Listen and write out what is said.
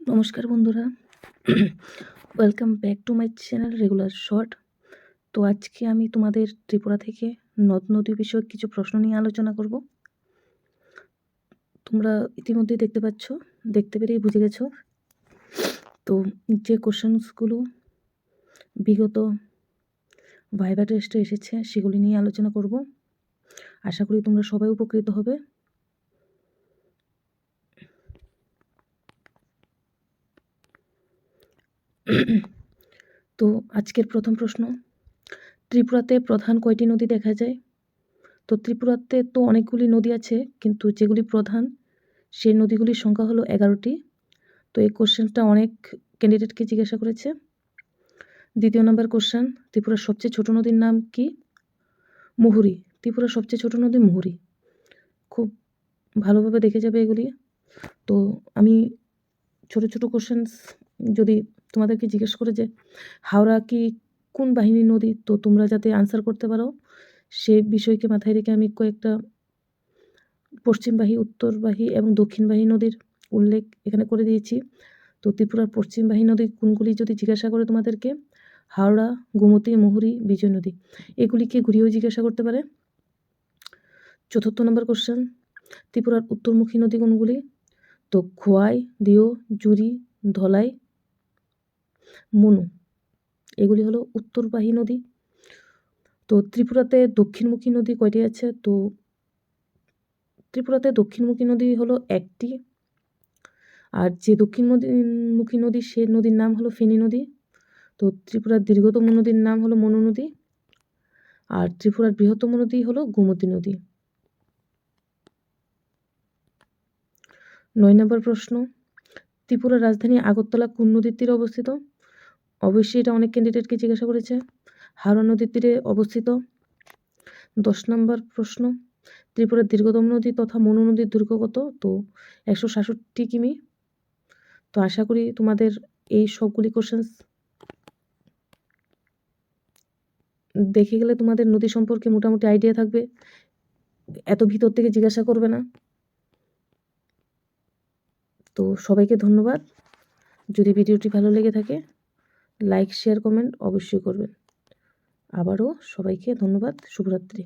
নমস্কার বন্ধুরা। Welcome back to my channel regular short তো আজকে আমি তোমাদের ত্রিপুরা থেকে নদ নদী বিষয়ক কিছু প্রশ্ন নিয়ে আলোচনা করব। তোমরা ইতিমধ্যেই দেখতে পাচ্ছ, দেখতে পেরেই বুঝে গেছো। তো যে কোশ্চেন্সগুলো বিগত ভাইবা টেস্টে এসেছে, সেগুলি নিয়ে আলোচনা করব। আশা করি তোমরা সবাই উপকৃত হবে। তো আজকের প্রথম প্রশ্ন, ত্রিপুরাতে প্রধান কয়টি নদী দেখা যায়? তো ত্রিপুরাতে তো অনেকগুলি নদী আছে, কিন্তু যেগুলি প্রধান সেই নদীগুলির সংখ্যা হলো এগারোটি। তো এই কোশ্চেনটা অনেক ক্যান্ডিডেটকে জিজ্ঞাসা করেছে। দ্বিতীয় নম্বর কোশ্চেন, ত্রিপুরার সবচেয়ে ছোট নদীর নাম কি? মুহুরি। ত্রিপুরার সবচেয়ে ছোট নদী মুহুরি। খুব ভালোভাবে দেখে যাবে এগুলি। তো আমি ছোট ছোট কোশ্চেন্স যদি তোমাদেরকে জিজ্ঞেস করে যে, হাওড়া কি কোন বাহিনীর নদী? তো তোমরা যাতে আনসার করতে পারো, সে বিষয়কে মাথায় রেখে আমি কয়েকটা পশ্চিমবাহী, উত্তরবাহী এবং দক্ষিণবাহী নদীর উল্লেখ এখানে করে দিয়েছি। তো ত্রিপুরার পশ্চিমবাহী নদী কোনগুলি যদি জিজ্ঞাসা করে তোমাদেরকে, হাওড়া, গোমতী, মুহুরী, বিজয় নদী, এগুলিকে ঘুরিয়েও জিজ্ঞাসা করতে পারে। চতুর্থ নম্বর কোশ্চেন ত্রিপুরার উত্তরমুখী নদী কোনগুলি? তো খোয়াই, দিও, জুরি, ধলাই মনু। এগুলি হলো উত্তরবাহী নদী। তো ত্রিপুরাতে দক্ষিণমুখী নদী কয়টি আছে? তো ত্রিপুরাতে দক্ষিণমুখী নদী হলো একটি। আর যে দক্ষিণমুখী নদী, সে নদীর নাম হলো ফেনী নদী। তো ত্রিপুরার দীর্ঘতম নদীর নাম হলো মনু নদী। আর ত্রিপুরার বৃহত্তম নদী হলো গোমতী নদী। নয় নম্বর প্রশ্ন, ত্রিপুরার রাজধানী আগরতলা কোন নদীর তীরে অবস্থিত? অবশ্যই এটা অনেক ক্যান্ডিডেটকে জিজ্ঞাসা করেছে। হাওড়া নদীর তীরে অবস্থিত। দশ নম্বর প্রশ্ন, ত্রিপুরার দীর্ঘতম নদী তথা মনু নদীর দৈর্ঘ্য কত? তো একশো সাতষট্টি কিমি। তো আশা করি তোমাদের এই সবগুলি কোশ্চেন্স দেখে গেলে তোমাদের নদী সম্পর্কে মোটামুটি আইডিয়া থাকবে। এত ভিতর থেকে জিজ্ঞাসা করবে না। তো সবাইকে ধন্যবাদ। যদি ভিডিওটি ভালো লেগে থাকে লাইক শেয়ার কমেন্ট অবশ্যই করবেন। আবারও সবাইকে ধন্যবাদ। শুভরাত্রি।